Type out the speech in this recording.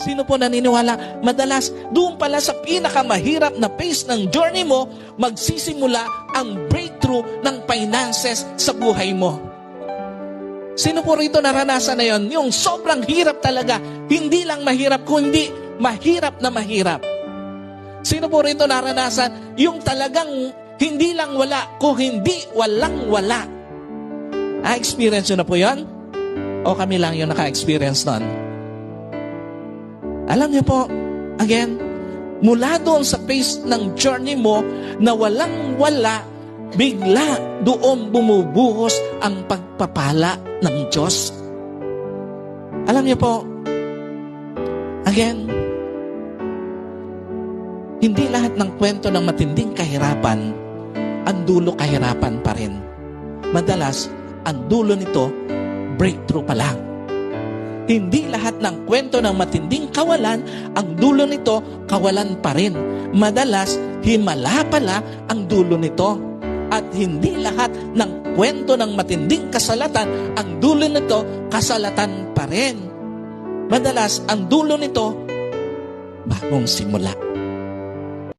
Sino po naniniwala? Madalas, doon pala sa pinakamahirap na phase ng journey mo, magsisimula ang breakthrough ng finances sa buhay mo. Sino po rito naranasan na yon? Yung sobrang hirap talaga. Hindi lang mahirap, kundi mahirap na mahirap. Sino po rito naranasan? Yung talagang hindi lang wala, kung hindi walang wala. Na-experience nyo na po yon? O kami lang yung naka-experience nun? Alam niyo po, again, mula doon sa phase ng journey mo na walang wala, bigla doon bumubuhos ang pagpapala ng Diyos. Alam niyo po, again, hindi lahat ng kwento ng matinding kahirapan, ang dulo kahirapan pa rin. Madalas, ang dulo nito, breakthrough pa lang. Hindi lahat ng kwento ng matinding kawalan, ang dulo nito, kawalan pa rin. Madalas, himala pala ang dulo nito. At hindi lahat ng kwento ng matinding kasalatan, ang dulo nito, kasalatan pa rin. Madalas, ang dulo nito, bagong simula.